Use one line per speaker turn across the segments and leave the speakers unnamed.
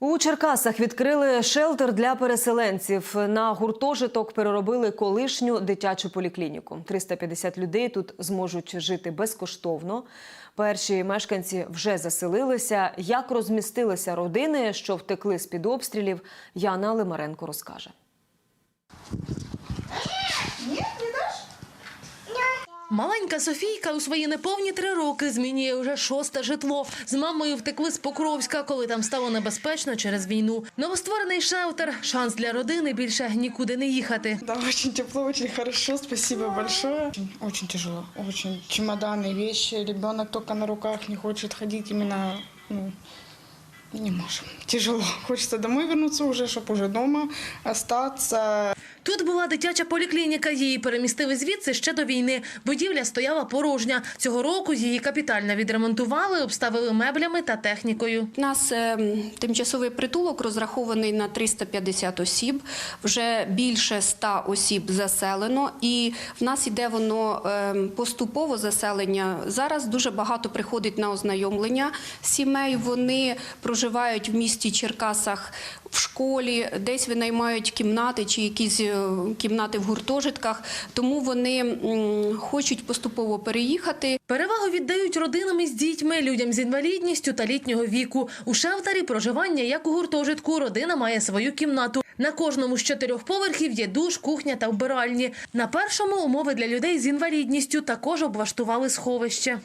У Черкасах відкрили шелтер для переселенців. На гуртожиток переробили колишню дитячу поліклініку. 350 людей тут зможуть жити безкоштовно. Перші мешканці вже заселилися. Як розмістилися родини, що втекли з під обстрілів, Яна Лимаренко розкаже.
Маленька Софійка у свої неповні три роки змінює вже шосте житло. З мамою втекли з Покровська, коли там стало небезпечно через війну. Новостворений шелтер – шанс для родини більше нікуди не їхати.
Да, очень тепло, очень хорошо, спасибо большое. Очень, очень тяжело, очень. Чемоданы, вещи, ребенок только на руках не хочет ходить, именно, ну, не можем. Тяжело. Хочется домой вернуться уже, чтобы уже дома остаться.
Тут була дитяча поліклініка. Її перемістили звідси ще до війни. Будівля стояла порожня. Цього року її капітально відремонтували, обставили меблями та технікою.
У нас е, тимчасовий притулок розрахований на 350 осіб. Вже більше 100 осіб заселено, і в нас іде воно е, поступово заселення. Зараз дуже багато приходить на ознайомлення сімей. Вони проживають в місті Черкасах в школі, десь винаймають кімнати чи якісь е, кімнати в гуртожитках. Тому вони хочуть поступово переїхати.
Перевагу віддають родинам із дітьми, людям з інвалідністю та літнього віку. У шелтері проживання, як у гуртожитку, родина має свою кімнату. На кожному з чотирьох поверхів є душ, кухня та вбиральні. На першому умови для людей з інвалідністю також облаштували сховище.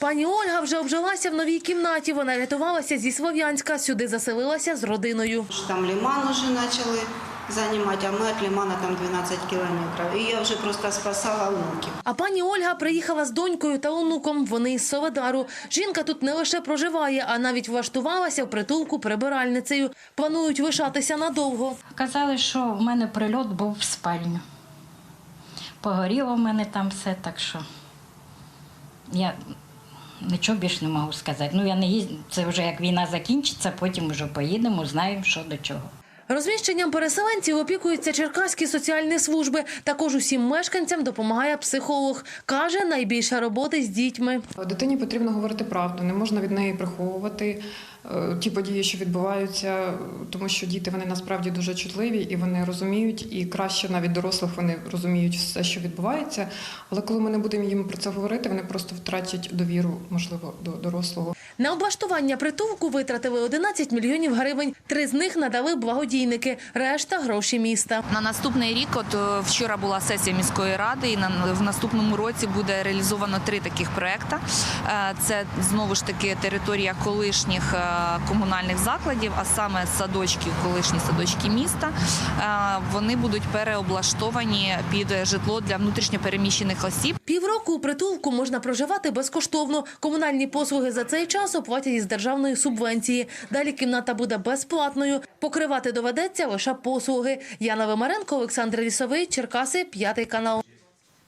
Пані Ольга вже обжилася в новій кімнаті. Вона рятувалася зі Слов'янська. Сюди заселилася з родиною.
Там лиман уже почали займати, а ми від лимана там 12 кілометрів. І я вже просто спасала внуків.
А пані Ольга приїхала з донькою та онуком. Вони із Соледару. Жінка тут не лише проживає, а навіть влаштувалася в притулку прибиральницею. Планують лишатися надовго.
Казали, що в мене прильот був в спальню. Погоріло в мене там все, так що я нічого більше не можу сказати. Ну, я не їздю, це вже як війна закінчиться, потім вже поїдемо, знаємо, що до чого.
Розміщенням переселенців опікуються черкаські соціальні служби. Також усім мешканцям допомагає психолог. Каже, найбільше роботи з дітьми.
Дитині потрібно говорити правду, не можна від неї приховувати ті події, що відбуваються, тому що діти вони насправді дуже чутливі і вони розуміють, і краще навіть дорослих вони розуміють все, що відбувається. Але коли ми не будемо їм про це говорити, вони просто втратять довіру, можливо, до дорослого.
На облаштування притулку витратили 11 мільйонів гривень. Три з них надали благодійники, решта гроші міста.
На наступний рік, от е, вчора була сесія міської ради, і на в наступному році буде реалізовано три таких проекти. Е, Це знову ж таки територія колишніх е, комунальних закладів, а саме садочків, колишні садочки міста. Е, Вони будуть переоблаштовані під житло для внутрішньопереміщених осіб.
Півроку у притулку можна проживати безкоштовно. Комунальні послуги за цей час оплатять із державної субвенції. Далі кімната буде безплатною. Покривати доведеться лише послуги. Яна Вимаренко, Олександр Лісовий, Черкаси, п'ятий канал.